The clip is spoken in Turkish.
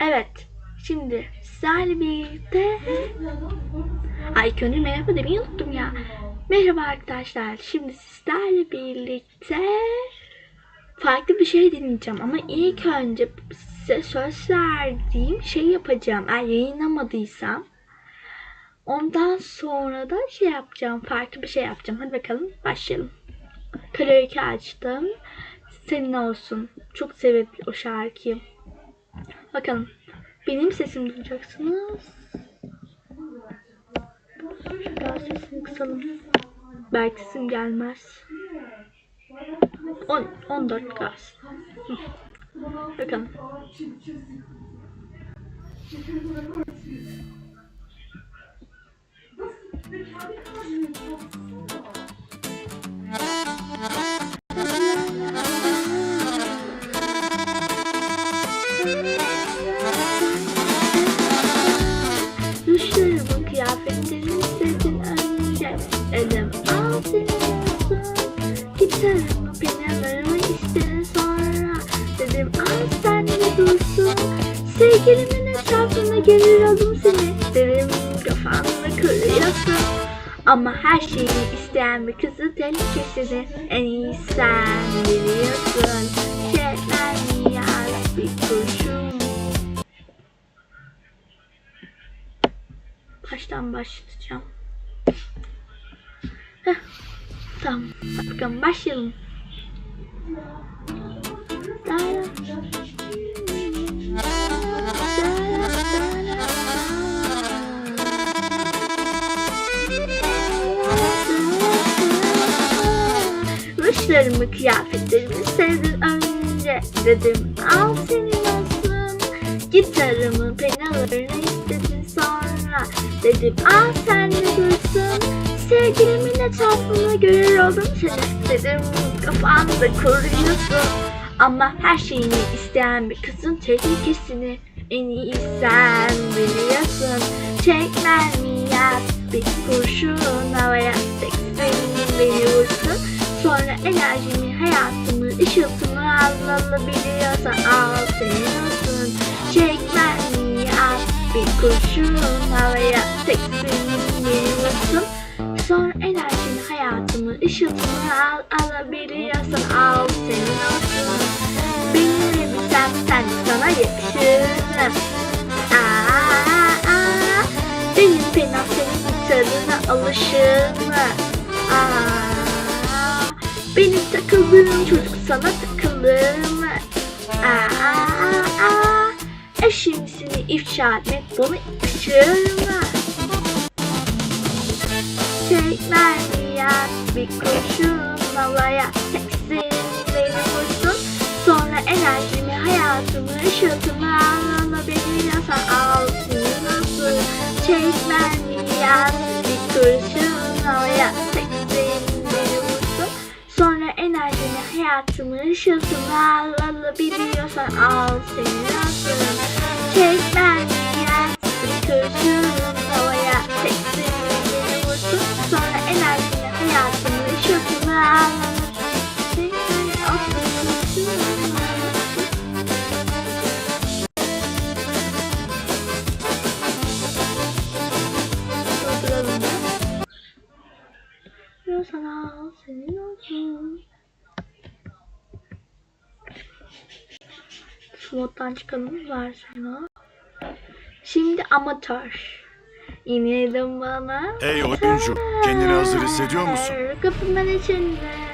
Evet. Şimdi sizlerle birlikte... Ay önce merhaba demeyi unuttum ya. Merhaba arkadaşlar. Şimdi sizlerle birlikte farklı bir şey deneyeceğim. Ama ilk önce size söz verdiğim şey yapacağım. Eğer yayınlamadıysam ondan sonra da şey yapacağım. Farklı bir şey yapacağım. Hadi bakalım başlayalım. Karaoke açtım. Senin olsun. Çok severim o şarkıyı. Bakalım. Benim sesimi duyacaksınız. Biraz sesini kısalım. Belki sesim gelmez. 10, 14 gaz. Bakalım. Düşlerimın Sevgilimin etrafına gelir aldım seni Dedim kafamda kırıyorsun ama her şeyi isteyen bir kızı tehlikesini en iyi sen biliyorsun. Şeyler yaz bir kurşun. Baştan başlayacağım. Heh, tamam. Bakalım başlayalım. Da, da, Ruşlarımı, kıyafetlerimi sevdin önce Dedim al senin olsun. Gitarımı, penalarını istedin sonra Dedim al sen de dursun. Sevgilimin etrafında görür oldum seni Dedim kafanda kuruyorsun Ama her şeyini isteyen bir kızın tehlikesini En iyi sen biliyorsun. Çekmen mi yap bir kurşun Enerjimi, hayatımı, ışıltımı al alabiliyorsan al senin olsun Çekmen mi yap bir kurşun havaya Seksin beni vursun Sonra enerjimi, hayatımı, ışıltımı al alabiliyorsan al senin olsun. Benim elbisem sen sana yakışır Aa, aa, benim penam senin gitarına alışır mı? Aa, benim takıldığım çocuk sana takılır mı? Aa, aa, aa, eşim seni ifşa etmek bana yakışır mı? Çekmen yat bir kurşun havaya Teksin beni vursun Sonra enerjimi, hayatımı, ışıltımı alabiliyorsan enerjimi, hayatımı, ışıltımı al alabiliyorsan al senin olsun Çekmen yat bir kurşun havaya Teksin beni vursun. Sonra enerjimi, hayatımı, ışıltımı al Şu moddan çıkalım versene. Şimdi amatör. İnelim bana. Ey oyuncu, kendini hazır hissediyor musun? Kapımın içinde